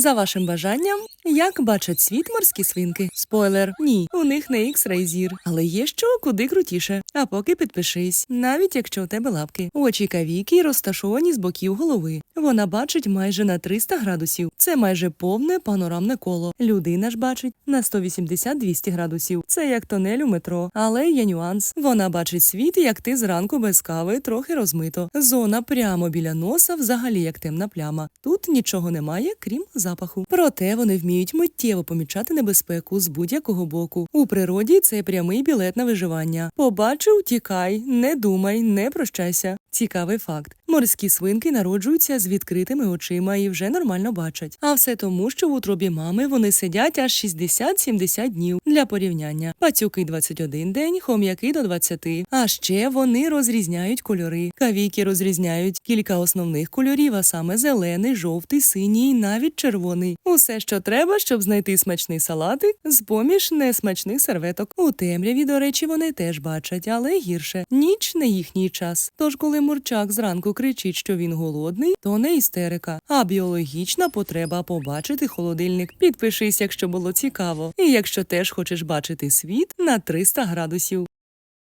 За вашим бажанням, як бачать світ морські свинки? Спойлер, ні, у них не X-ray зір, але є що куди крутіше. А поки підпишись, навіть якщо у тебе лапки. Очі кавіки розташовані з боків голови. Вона бачить майже на 300 градусів. Це майже повне панорамне коло. Людина ж бачить на 180-200 градусів. Це як тонель у метро, але є нюанс. Вона бачить світ, як ти зранку без кави, трохи розмито. Зона прямо біля носа, взагалі як темна пляма. Тут нічого немає, крім запаху. Проте вони вміють миттєво помічати небезпеку з будь-якого боку. У природі це прямий білет на виживання. Побачив, тікай, не думай, не прощайся. Цікавий факт: морські свинки народжуються з відкритими очима і вже нормально бачать. А все тому, що в утробі мами вони сидять аж 60-70 днів для порівняння. Пацюки 21 день, хом'яки до 20. А ще вони розрізняють кольори. Кавіки розрізняють кілька основних кольорів, а саме зелений, жовтий, синій, навіть червоний. Усе, що треба, щоб знайти смачний салатик з поміж несмачних серветок. У темряві, до речі, вони теж бачать, але гірше. Ніч не їхній час. Тож, коли мурчак зранку кричить, що він голодний, то не істерика, а біологічна потреба побачити холодильник. Підпишись, якщо було цікаво, і якщо теж хочеш бачити світ на 300 градусів.